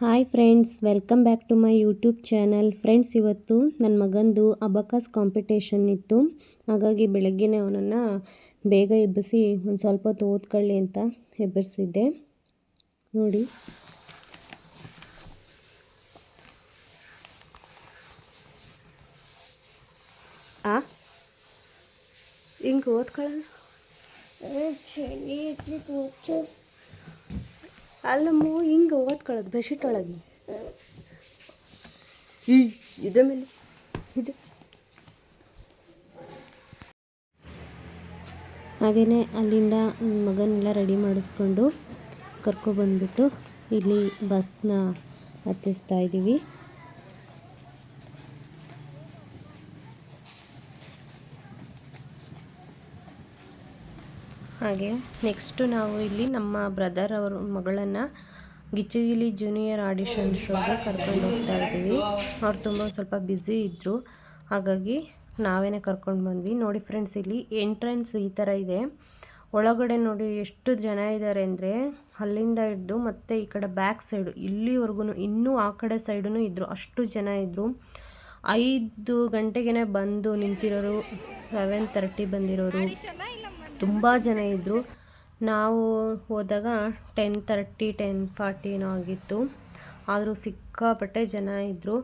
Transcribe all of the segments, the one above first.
Hi friends, welcome back to my YouTube channel. Friends, ಇವತ್ತು ನನ್ನ ಮಗಂದು ಅಬಕಾಸ್ ಕಾಂಪಿಟೇಷನ್ ಇತ್ತು. ಹಾಗಾಗಿ ಬೆಳಗ್ಗೆನೇ ಅವನನ್ನು ಬೇಗ ಎಬ್ಬಿಸಿ ಒಂದು ಸ್ವಲ್ಪ ಹೊತ್ತು ಓದ್ಕೊಳ್ಳಿ ಅಂತ ಎಬ್ಬರಿಸಿದ್ದೆ ನೋಡಿ. ಆ? ಹಿಂಗೆ ಓದ್ಕೊಳ್ಳೋಣ. ಅಲ್ಲಮ್ಮ ಹಿಂಗೆ ಓದ್ಕೊಳ್ಳೋದು ಬೆಡ್ಶೀಟ್ ಒಳಗೆ. ಈ ಇದ ಮೇಲೆ. ಇದು. ಹಾಗೆಯೇ ಅಲ್ಲಿಂದ ಮಗನೆಲ್ಲ ರೆಡಿ ಮಾಡಿಸ್ಕೊಂಡು ಕರ್ಕೊಬಂದ್ಬಿಟ್ಟು ಇಲ್ಲಿ ಬಸ್ನ ಹತ್ತಿಸ್ತಾ ಇದ್ದೀವಿ ಹಾಗೆ ನೆಕ್ಸ್ಟು ನಾವು ಇಲ್ಲಿ ನಮ್ಮ ಬ್ರದರ್ ಅವ್ರ, ಮಗಳನ್ನು ಗಿಚ್ಚಿಗಿಲಿ ಜೂನಿಯರ್ ಆಡಿಷನ್ ಶೋಗೆ ಕರ್ಕೊಂಡು ಹೋಗ್ತಾ ಇದ್ದೀವಿ. ಅವ್ರು ತುಂಬ ಸ್ವಲ್ಪ ಬ್ಯುಸಿ ಇದ್ದರು ಹಾಗಾಗಿ ನಾವೇ ಕರ್ಕೊಂಡು ಬಂದ್ವಿ. ನೋಡಿ ಫ್ರೆಂಡ್ಸ್ ಇಲ್ಲಿ ಎಂಟ್ರೆನ್ಸ್ ಈ ಥರ ಇದೆ. ಒಳಗಡೆ ನೋಡಿ ಎಷ್ಟು ಜನ ಇದ್ದಾರೆ ಅಂದರೆ ಅಲ್ಲಿಂದ ಹಿಡ್ದು ಮತ್ತು ಈ ಕಡೆ ಬ್ಯಾಕ್ ಸೈಡು ಇಲ್ಲಿವರೆಗೂ ಇನ್ನೂ ಆ ಕಡೆ ಸೈಡೂ ಇದ್ದರು ಅಷ್ಟು ಜನ ಇದ್ದರು ಐದು ಗಂಟೆಗೆ ಬಂದು ನಿಂತಿರೋರು ಸೆವೆನ್ ತರ್ಟಿ ಬಂದಿರೋರು. ತುಂಬ ಜನ ಇದ್ದರು ನಾವು ಹೋದಾಗ ಟೆನ್ ತರ್ಟಿ ಟೆನ್ ಫಾರ್ಟಿನೋ ಆಗಿತ್ತು. ಆದರೂ ಸಿಕ್ಕಾಪಟ್ಟೆ ಜನ ಇದ್ದರು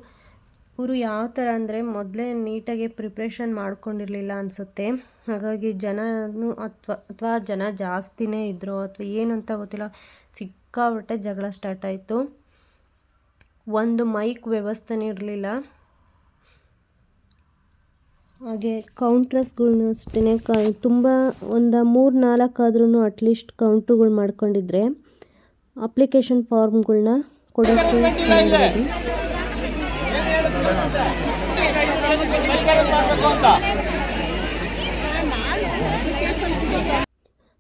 ಇವರು ಯಾವ ಥರ ಅಂದರೆ ಮೊದಲೇ ನೀಟಾಗಿ ಪ್ರಿಪ್ರೇಷನ್ ಮಾಡ್ಕೊಂಡಿರಲಿಲ್ಲ ಅನಿಸುತ್ತೆ. ಹಾಗಾಗಿ ಜನನು ಅಥವಾ ಅಥವಾ ಜನ ಜಾಸ್ತಿನೇ ಇದ್ದರು ಅಥವಾ ಏನು ಅಂತ ಗೊತ್ತಿಲ್ಲ. ಸಿಕ್ಕಾಪಟ್ಟೆ ಜಗಳ ಸ್ಟಾರ್ಟ್ ಆಯಿತು. ಒಂದು ಮೈಕ್ ವ್ಯವಸ್ಥೆನೇ ಇರಲಿಲ್ಲ. ಹಾಗೆ ಕೌಂಟ್ರಸ್ಗಳ್ನು ಅಷ್ಟೇ ಕ, ತುಂಬ ಒಂದು ಮೂರು ನಾಲ್ಕಾದ್ರೂ ಅಟ್ಲೀಸ್ಟ್ ಕೌಂಟ್ರುಗಳು ಮಾಡ್ಕೊಂಡಿದ್ರೆ ಅಪ್ಲಿಕೇಶನ್ ಫಾರ್ಮ್ಗಳನ್ನ ಕೊಡೋಕ್ಕೆ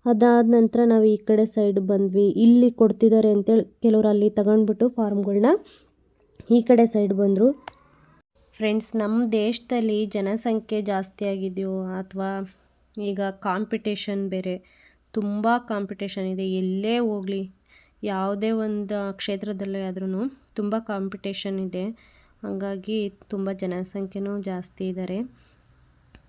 ಅದಾದ ನಂತರ ನಾವು ಈ ಕಡೆ ಸೈಡ್ ಬಂದ್ವಿ. ಇಲ್ಲಿ ಕೊಡ್ತಿದ್ದಾರೆ ಅಂತೇಳಿ ಕೆಲವರು ಅಲ್ಲಿ ತಗೊಂಡ್ಬಿಟ್ಟು ಫಾರ್ಮ್ಗಳನ್ನ ಈ ಕಡೆ ಸೈಡ್ ಬಂದರು. ಫ್ರೆಂಡ್ಸ್ ನಮ್ಮ ದೇಶದಲ್ಲಿ ಜನಸಂಖ್ಯೆ ಜಾಸ್ತಿ ಆಗಿದೆಯೋ ಅಥವಾ ಈಗ ಕಾಂಪಿಟೇಷನ್ ಬೇರೆ, ತುಂಬ ಕಾಂಪಿಟೇಷನ್ ಇದೆ. ಎಲ್ಲೇ ಹೋಗಲಿ, ಯಾವುದೇ ಒಂದು ಕ್ಷೇತ್ರದಲ್ಲೇ ಆದ್ರೂ ತುಂಬ ಕಾಂಪಿಟೇಷನ್ ಇದೆ. ಹಾಗಾಗಿ ತುಂಬ ಜನಸಂಖ್ಯೆನೂ ಜಾಸ್ತಿ ಇದ್ದಾರೆ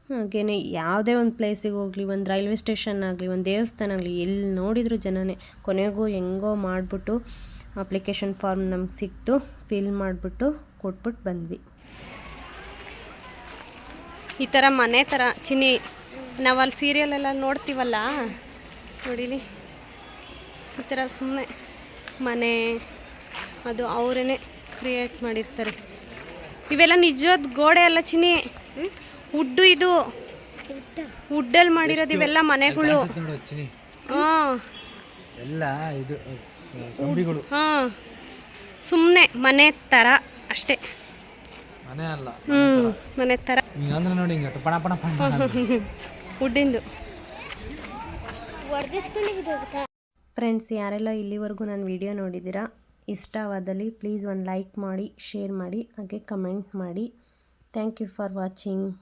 ಹಾಗೆಯೇ ಯಾವುದೇ ಒಂದು ಪ್ಲೇಸಿಗೆ ಹೋಗಲಿ, ಒಂದು ರೈಲ್ವೆ ಸ್ಟೇಷನ್ ಆಗಲಿ, ಒಂದು ದೇವಸ್ಥಾನ ಆಗಲಿ, ಎಲ್ಲಿ ನೋಡಿದರೂ ಜನನೇ ಕೊನೆಗೂ ಹೆಂಗೋ ಮಾಡಿಬಿಟ್ಟು ಅಪ್ಲಿಕೇಶನ್ ಫಾರ್ಮ್ ನಮ್ಗೆ ಸಿಕ್ತು, ಫಿಲ್ ಮಾಡಿಬಿಟ್ಟು ಕೊಟ್ಬಿಟ್ಟು ಬಂದ್ವಿ. ಈ ಥರ ಮನೆ ಥರ, ಚಿನ್ನಿ ನಾವು ಅಲ್ಲಿ ಸೀರಿಯಲೆಲ್ಲ ನೋಡ್ತೀವಲ್ಲ? ನೋಡಿಲಿ. ಈ ಥರ ಸುಮ್ಮನೆ ಮನೆ, ಅದು ಅವರೇ ಕ್ರಿಯೇಟ್ ಮಾಡಿರ್ತಾರೆ. ಇವೆಲ್ಲ ನಿಜವಾದ ಗೋಡೆ ಅಲ್ಲ ಚಿನ್ನಿ? ಉಡ್ಡು ಇದು. ಉಡ್ಡಲ್ಲಿ ಮಾಡಿರೋದು ಇವೆಲ್ಲ ಮನೆಗಳು. ಹಾಂ. ಎಲ್ಲ ಇದು ಕಂಬಿಗಳು. ಹಾಂ. ಸುಮ್ಮನೆ ಮನೆ ಥರ ಅಷ್ಟೇ. ಮನೆ ಅಲ್ಲ ಹ್ಞೂ ಮನೆ ಥರ ಹಿಂಗಂದ್ರೆ ನೋಡಿ ಹಿಂಗೆ ಪಣ ಪಣ ಪಣ ಉಡ್ಡಿಂದು ಫ್ರೆಂಡ್ಸ್ ಯಾರೆಲ್ಲ ಇಲ್ಲಿವರೆಗೂ ನಾನು ವಿಡಿಯೋ ನೋಡಿದ್ದೀರಾ ಇಷ್ಟವಾದಲ್ಲಿ ಪ್ಲೀಸ್ ಒಂದು ಲೈಕ್ ಮಾಡಿ ಶೇರ್ ಮಾಡಿ ಹಾಗೆ ಕಮೆಂಟ್ ಮಾಡಿ. Thank you for watching.